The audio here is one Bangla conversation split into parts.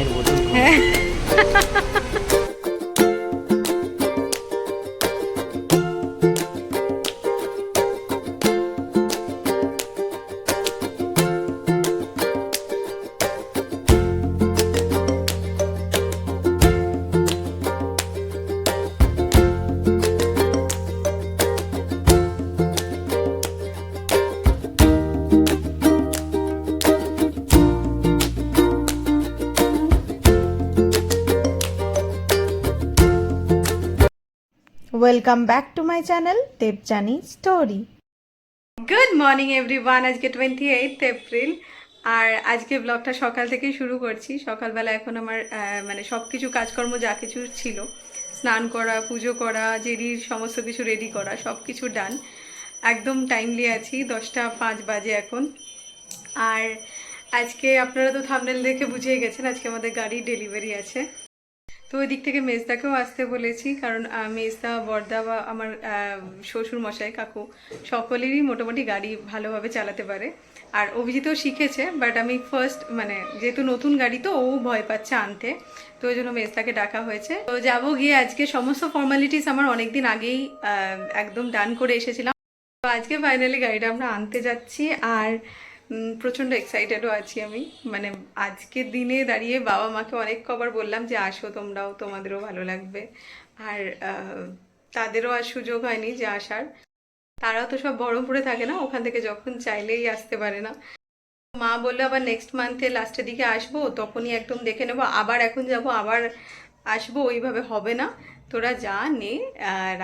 মায়ের বোতল হ্যাঁ welcome back to my channel Debjani story good morning everyone আজকে টোয়েন্টি এইট এপ্রিল আর আজকে ব্লগটা সকাল থেকেই শুরু করছি। সকালবেলা এখন আমার মানে সব কিছু কাজকর্ম যা কিছু ছিল, স্নান করা, পুজো করা, জেরির সমস্ত কিছু রেডি করা সব কিছু ডান একদম টাইমলি আছি, দশটা পাঁচ বাজে এখন। আর আজকে আপনারা তো থামনেল দেখে বুঝিয়ে গেছেন, আজকে আমাদের গাড়ি ডেলিভারি আছে। তো ওই দিক থেকে মেজদাকেও আসতে বলেছি, কারণ মেজদা বর্দা বা আমার শ্বশুর মশাই কাকু সকলেরই মোটামুটি গাড়ি ভালোভাবে চালাতে পারে। আর অভিজিৎও শিখেছে বাট আমি ফার্স্ট মানে যেহেতু নতুন গাড়ি তো, ও ভয় পাচ্ছে আনতে। তো ওই জন্য মেজদাকে ডাকা হয়েছে। তো যাব গিয়ে আজকে, সমস্ত ফর্মালিটিস আমার অনেকদিন আগেই একদম ডান করে এসেছিলাম। তো আজকে ফাইনালি গাড়িটা আমরা আনতে যাচ্ছি, আর প্রচণ্ড এক্সাইটেডও আছি আমি। মানে আজকের দিনে দাঁড়িয়ে বাবা মাকে অনেক কবার বললাম যে, আসো তোমরাও, তোমাদেরও ভালো লাগবে। আর তাদেরও আর সুযোগ হয়নি যে আসার। তারাও তো সব বহরমপুরে থাকে না, ওখান থেকে যখন চাইলেই আসতে পারে না। মা বলল, আবার নেক্সট মান্থে লাস্টের দিকে আসব, তখনই একদম দেখে নেব। আবার এখন যাব, আবার আসব, ওইভাবে হবে না। তোরা যা নে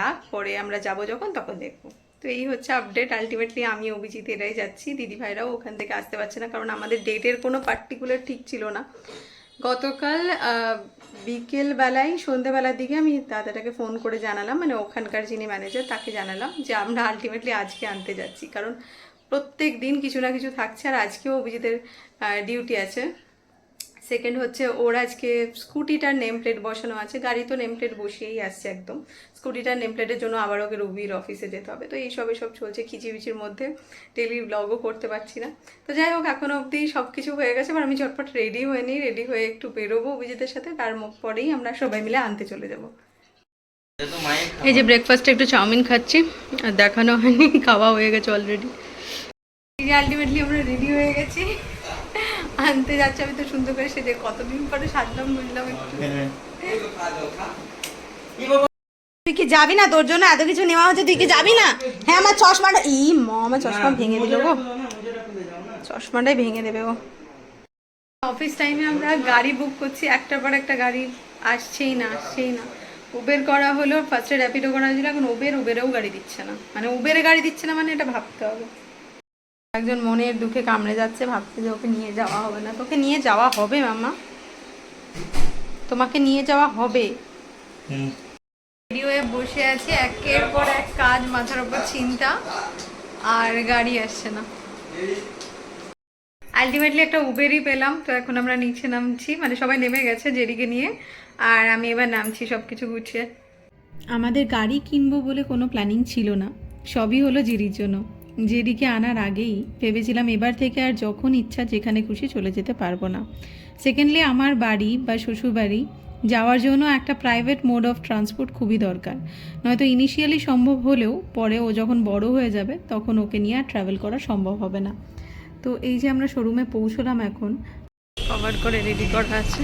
রাখ, পরে আমরা যাব যখন, তখন দেখব। তো এই হচ্ছে আপডেট আলটিমেটলি আমি অভিজিৎ এরাই যাচ্ছি। দিদি ভাইরাও ওখান থেকে আসতে পারছে না কারণ আমাদের ডেটের কোনো পার্টিকুলার ঠিক ছিল না। গতকাল বিকেল বেলায় সন্ধেবেলার দিকে আমি দাদাটাকে ফোন করে জানালাম। মানে ওখানকার যিনি ম্যানেজার তাকে জানালাম যে আমরা আলটিমেটলি আজকে আনতে যাচ্ছি। কারণ প্রত্যেক দিন কিছু না কিছু থাকছে আর আজকেও অভিজিতের ডিউটি আছে। সেকেন্ড হচ্ছে ওর আজকে স্কুটিটার নেম প্লেট বসানো আছে। গাড়ি তো নেম প্লেট বসিয়েই আসছে একদম। স্কুটিটার নেম প্লেটের জন্য আবার ওকে রবির অফিসে যেতে হবে। তো এইসব এসব চলছে। খিচিবিচির মধ্যে ডেলি ব্লগও করতে পারছি না। তো যাই হোক, এখন অবধি সব কিছু হয়ে গেছে। এবার আমি ঝটপট রেডি হয়ে নিই। রেডি হয়ে একটু বেরোবো অভিজিতের সাথে। তার পরেই আমরা সবাই মিলে আনতে চলে যাব। এই যে ব্রেকফাস্টে একটু চাউমিন খাচ্ছি। আর দেখানো হয়নি। খাওয়া হয়ে গেছে অলরেডি আলটিমেটলি আমরা রেডি হয়ে গেছি। আনতে যাচ্ছি আমি তো সুন্দর করে সেজে কতদিন পরে সাজলাম বুঝলাম একটু। তুই কি যাবি না তোর জন্য? এত কিছু নেওয়া হচ্ছে তুই কি যাবি না? হ্যাঁ আমার চশমাটা ই ম আমার চশমা ভেঙে দিল গো। চশমাটাই ভেঙে দেবে ও। অফিস টাইমে আমরা গাড়ি বুক করছি একটার পর একটা গাড়ি আসছেই না আসছেই না। উবের করা হলো ফার্স্টে র্যাপিডো করা হয়েছিল এখন উবের উবেরেও গাড়ি দিচ্ছে না। মানে উবেরে গাড়ি দিচ্ছে না মানে এটা ভাবতে হবে। একজন মনের দুঃখে কামড়ে যাচ্ছে ভাবছে যে ওকে নিয়ে যাওয়া হবে না। তোকে নিয়ে যাওয়া হবে মামা তোমাকে নিয়ে যাওয়া হবে। হয়ে বসে আছি একের পর এক কাজ মাথার উপর চিন্তা আর গাড়ি আসছে না। আলটিমেটলি একটা উবেরই পেলাম তো এখন আমরা নিচে নামছি মানে সবাই নেমে গেছে জেরিকে নিয়ে আর আমি এবার নামছি সব কিছু গুছিয়ে। আমাদের গাড়ি কিনবো বলে কোনো প্ল্যানিং ছিল না সবই হলো জেরির জন্য। জেরিকে আনার আগেই ভেবেছিলাম এবার থেকে আর যখন ইচ্ছা যেখানে খুশি চলে যেতে পারব না। সেকেন্ডলি আমার বাড়ি বা শ্বশুর বাড়ি যাওয়ার জন্য একটা প্রাইভেট মোড অফ ট্রান্সপোর্ট খুবই দরকার। নয়তো ইনিশিয়ালি সম্ভব হলেও পরে ও যখন বড় হয়ে যাবে তখন ওকে নিয়ে আর ট্রাভেল করা সম্ভব হবে না। তো এই যে আমরা শোরুমে পৌঁছলাম এখন। কভার করে রেডি করা আছে।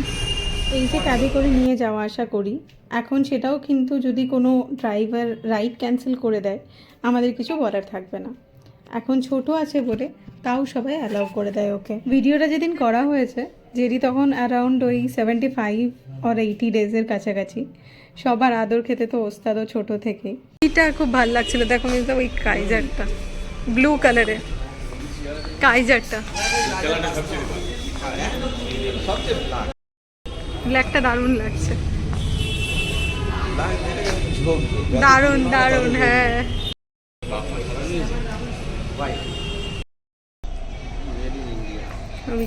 এই যে ক্যাবে করে নিয়ে যাওয়া আসা করি এখন সেটাও কিন্তু যদি কোনো ড্রাইভার রাইড ক্যান্সেল করে দেয় আমাদের কিছু বলার থাকবে না। এখন ছোট আছে বলে তাও সবাই অ্যালাউ করে দেয় ওকে। ভিডিওটা যেদিন করা হয়েছে যেদি তখন অ্যারাউন্ড ওই সেভেন্টি ফাইভ অর এইটি ডেজের কাছাকাছি। সবার আদর খেতে তো ওস্তাদও ছোট থেকে এটা খুব ভালো লাগছিল, দেখো মিলতে ওই কাইজারটা ব্লু কালারের কাইজারটা। ব্ল্যাকটা দারুণ লাগছে। দারুণ দারুণ হ্যাঁ।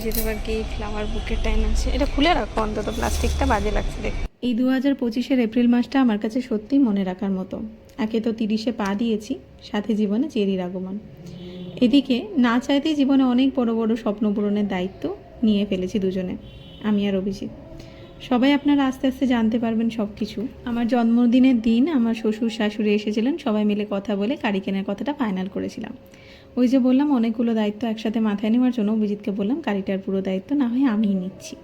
যেতে পারি এই ফ্লাওয়ার বুকের টাইম আছে। এটা খুলে রাখো, অন্তত প্লাস্টিকটা বাজে লাগছে দেখ এই দু হাজার পঁচিশের এপ্রিল মাসটা আমার কাছে সত্যিই মনে রাখার মতো। একে তো তিরিশে পা দিয়েছি, সাথে জীবনে চেরির আগমন। এদিকে, না চাইতেই জীবনে অনেক বড় বড় স্বপ্ন পূরণের দায়িত্ব নিয়ে ফেলেছি দুজনে, আমি আর অভিজিৎ। সবাই আপনারা আস্তে আস্তে জানতে পারবেন সব কিছু আমার জন্মদিনের দিন আমার শ্বশুর শাশুড়ি এসেছিলেন, সবাই মিলে কথা বলে গাড়ি কেনার কথাটা ফাইনাল করেছিলাম। ওই যে বললাম, অনেকগুলো দায়িত্ব একসাথে মাথায় নেওয়ার জন্য অভিজিৎকে বললাম, গাড়িটার পুরো দায়িত্ব না হয় আমিই নিচ্ছি।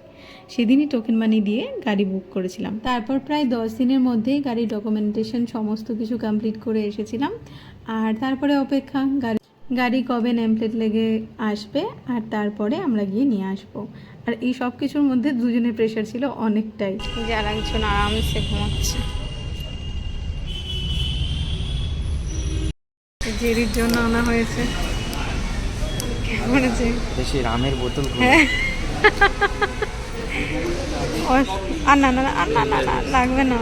সেদিনই টোকেন মানি দিয়ে গাড়ি বুক করেছিলাম। তারপর প্রায় দশ দিনের মধ্যেই গাড়ির ডকুমেন্টেশন সমস্ত কিছু কমপ্লিট করে এসেছিলাম। আর তারপরে অপেক্ষা, গাড়ি গাড়ি কবে নেমপ্লেট লেগে আসবে আর তারপরে আমরা গিয়ে নিয়ে আসব। আর এই সব কিছুর মধ্যে দুজনের প্রেশার ছিল অনেকটাই। যার একজন আরামসে ঘুমাচ্ছে। জেরির জন্য আনা হয়েছে। কেমন আছে সেই রামের বোতল হ্যাঁ। আর না না না না না লাগবে না।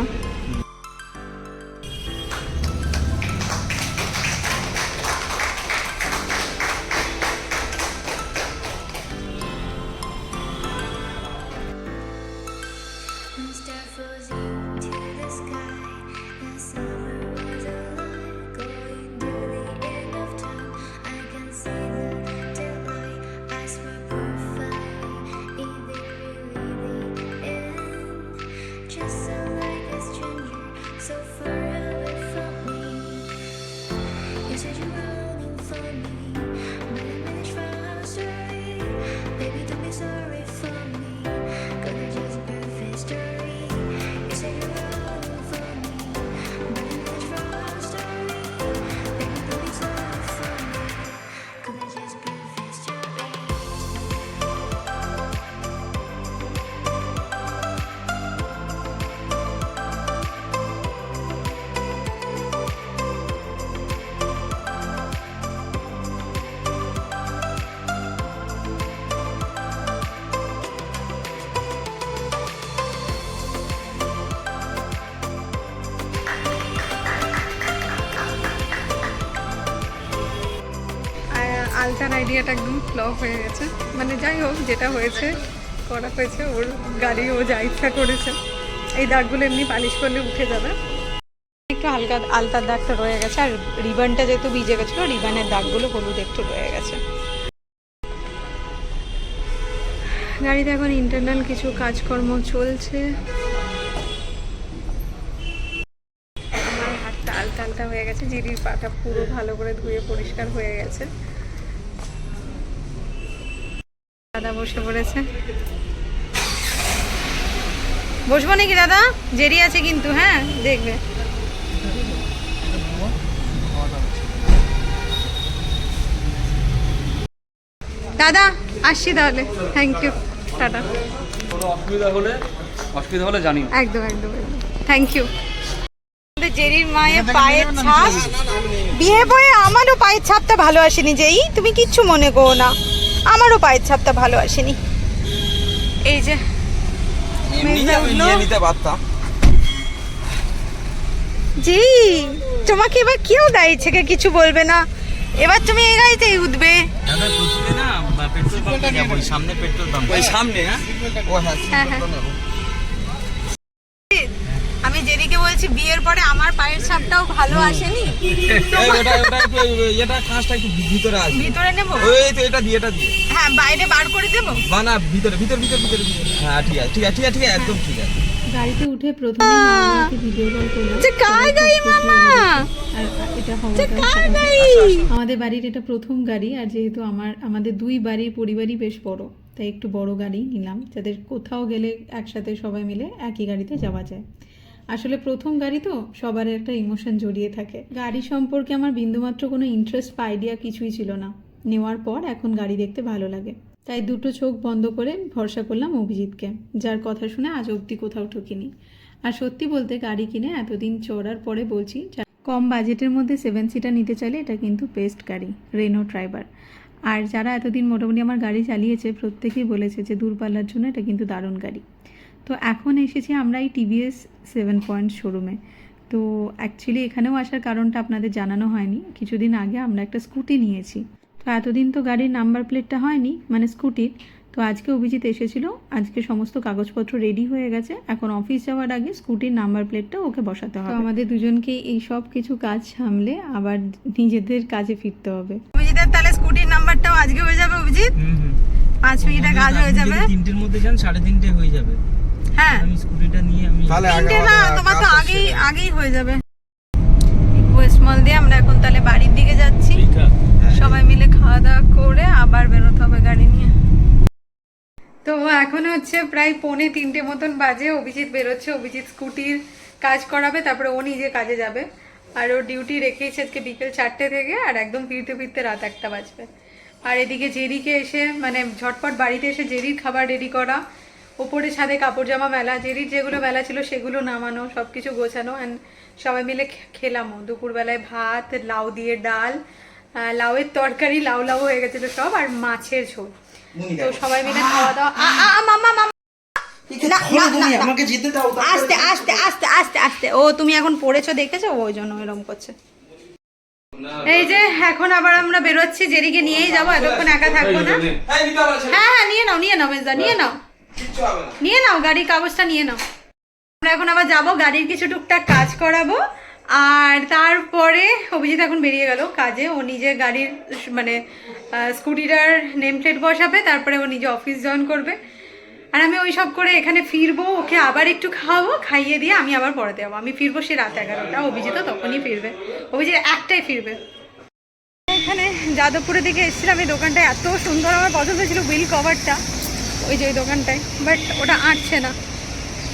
আর আলতার আইডিয়াটা একদম ফ্লপ হয়ে গেছে। মানে যাই হোক, যেটা হয়েছে, করা হয়েছে, ওর গাড়ি ও যা ইচ্ছা করেছে। এই দাগগুলো এমনি পালিশ করলে উঠে যাবে। একটু হালকা আলতার দাগটা রয়ে গেছে, আর রিবানটা যেহেতু ভিজে গেছিল, রিবানের দাগগুলো হলুদ একটু রয়ে গেছে। গাড়িতে এখন ইন্টারনাল কিছু কাজকর্ম চলছে। আমার হাতটা আলতা আলতা হয়ে গেছে, জিরির পাটা পুরো ভালো করে ধুয়ে পরিষ্কার হয়ে গেছে। দাদা বসে পড়েছে বসবো নাকি দাদা জেরি আছে কিন্তু হ্যাঁ দেখবে দাদা আসছি তাহলে থ্যাংক ইউ টাটা কোনো অসুবিধা হলে অসুবিধা হলে জানি একদম একদম থ্যাংক ইউ জেরির মায়ের পায়ের ছাপ বিয়ে বয়ে আমারও পায়ের ছাপটা ভালো আসেনি যেই তুমি কিচ্ছু মনে করো না আমারও পায়ের ছাপটা ভালো আসেনি। এই যে জি তোমাকে এবার কেউ দেয় থেকে কিছু বলবে না। এবার তুমি এই গাড়িতেই উঠবে। সামনে পেট্রোল পাম্প। সামনে ও হ্যাঁ হ্যাঁ, হ্যাঁ। আমি জেরিকে বলছি বিয়ের পরে আমার পায়ের ছাপটাও ভালো আসেনি? একটু এটা কাঁচটা একটু ভিতরে আসবে। ভিতরে নেব? ওই তো এটা দিয়ে এটা দিয়ে। হ্যাঁ বাইরে বার করে দেবো? বা না ভিতরে ভিতর ভিতর ভিতরে ভিতরে। হ্যাঁ ঠিক আছে ঠিক আছে ঠিক আছে ঠিক আছে একদম ঠিক আছে। গাড়িতে উঠে প্রথমে ভিডিও কল করলাম যে কার গাড়ি মামা? এটা কার গাড়ি? আমাদের বাড়ির এটা প্রথম গাড়ি আর যেহেতু আমার আমাদের দুই বাড়ির পরিবারই বেশ বড় তাই একটু বড় গাড়ি নিলাম যাতে কোথাও গেলে একসাথে সবাই মিলে একই গাড়িতে যাওয়া যায়। আসলে প্রথম গাড়ি তো সবার একটা ইমোশন জড়িয়ে থাকে। গাড়ি সম্পর্কে আমার বিন্দুমাত্র কোনো ইন্টারেস্ট বা আইডিয়া কিছুই ছিল না। নেওয়ার পর এখন গাড়ি দেখতে ভালো লাগে। তাই দুটো চোখ বন্ধ করে ভরসা করলাম অভিজিৎকে, যার কথা শুনে আজ অবধি কোথাও ঠকিনি। আর সত্যি বলতে গাড়ি কিনে এতদিন চড়ার পরে বলছি কম বাজেটের মধ্যে সেভেন সিটার নিতে চাইলে এটা কিন্তু বেস্ট গাড়ি রেনো ড্রাইভার আর যারা এতদিন মোটামুটি আমার গাড়ি চালিয়েছে, প্রত্যেকেই বলেছে যে দূরপাল্লার জন্য এটা কিন্তু দারুণ গাড়ি। তো এখন এসেছি আমরা এই টিভিএস সেভেন পয়েন্ট শোরুমে তো অ্যাকচুয়ালি এখানেও আসার কারণটা আপনাদের জানানো হয়নি। কিছুদিন আগে আমরা একটা স্কুটি নিয়েছি। তো এতদিন তো গাড়ির নাম্বার প্লেটটা হয়নি মানে স্কুটির। তো আজকে অভিজিৎ এসেছিল আজকে সমস্ত কাগজপত্র রেডি হয়ে গেছে। এখন অফিস যাওয়ার আগে স্কুটির নাম্বার প্লেটটা ওকে বসাতে হবে। তো আমাদের দুজনকে এই সব কিছু কাজ সামলে আবার নিজেদের কাজে ফিরতে হবে। অভিজিতের তাহলে স্কুটির নাম্বারটাও আজকে হয়ে যাবে অভিজিৎ? পাঁচ মিনিটের কাজ হয়ে যাবে। তিনটের মধ্যে যান সাড়ে তিনটে হয়ে যাবে। হ্যাঁ। আমি স্কুটিটা নিয়ে আমি তাহলে আগে না তোমার তো আগেই আগেই হয়ে যাবে। ওয়েস্ট মল দিয়ে আমরা এখন তাহলে বাড়ির দিকে যাচ্ছি। সবাই মিলে খাওয়া দাওয়া করে আবার বেরোতে হবে গাড়ি নিয়ে। তো এখন হচ্ছে প্রায় পৌনে তিনটে মতন বাজে। অভিজিৎ বেরোচ্ছে অভিজিৎ স্কুটির কাজ করাবে তারপরে ও নিজে কাজে যাবে। আর ও ডিউটি রেখেছে আজকে বিকেল চারটে থেকে আর একদম ফিরতে ফিরতে রাত একটা বাজবে। আর এদিকে জেরিকে এসে মানে ঝটপট বাড়িতে এসে জেরির খাবার রেডি করা। ওপরে ছাদে কাপড় জামা মেলা জেরির যেগুলো মেলা ছিল সেগুলো নামানো সব কিছু গোছানো অ্যান্ড সবাই মিলে খেলামও দুপুরবেলায় ভাত লাউ দিয়ে ডাল লাউয়ের তরকারি লাউ লাউ হয়ে গেছিল সব আর মাছের ঝোল। তো সবাই মিলে খাওয়া দাওয়া মামা মামা আস্তে আস্তে আস্তে আস্তে আস্তে। ও তুমি এখন পড়েছো দেখেছ? ওই জন্য এরকম করছে। এই যে এখন আবার আমরা বেরোচ্ছি জেরিকে নিয়েই যাব এতক্ষণ একা থাকব না। হ্যাঁ হ্যাঁ নিয়ে নাও নিয়ে নাও মেজদা নিয়ে নাও। নিয়ে নাও, গাড়ির কাগজটা নিয়ে নাও। আমরা এখন আবার যাব, গাড়ির কিছু টুকটাক কাজ করাবো। আর তারপরে অভিজিৎ এখন বেরিয়ে গেল কাজে। ও নিজে গাড়ির মানে স্কুটিটার নেম প্লেট বসাবে, তারপরে ও নিজে অফিস জয়েন করবে। আর আমি ওই সব করে এখানে ফিরবো, ওকে আবার একটু খাওয়াবো, খাইয়ে দিয়ে আমি আবার পড়াতে যাব। আমি ফিরবো সে রাত এগারোটা, অভিজিৎ তখনই ফিরবে। অভিজিৎ একটাই ফিরবে। এখানে যাদবপুরের দিকে এসেছিলাম, এই দোকানটা এত সুন্দর, আমার পছন্দ ছিল বিল কভারটা ওই যে ওই দোকানটায় বাট ওটা আঁটছে না।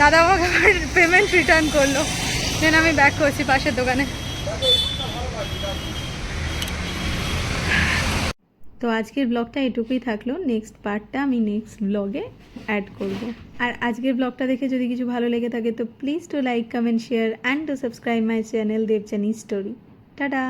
দাদা আমাকে আবার পেমেন্ট রিটার্ন করল। দেন আমি ব্যাক করছি পাশের দোকানে। তো আজকের ব্লগটা এটুকুই থাকল। নেক্সট পার্টটা আমি নেক্সট ব্লগে অ্যাড করব। আর আজকের ব্লগটা দেখে যদি কিছু ভালো লেগে থাকে, তো please to like comment share and to subscribe my channel Debjani story tata!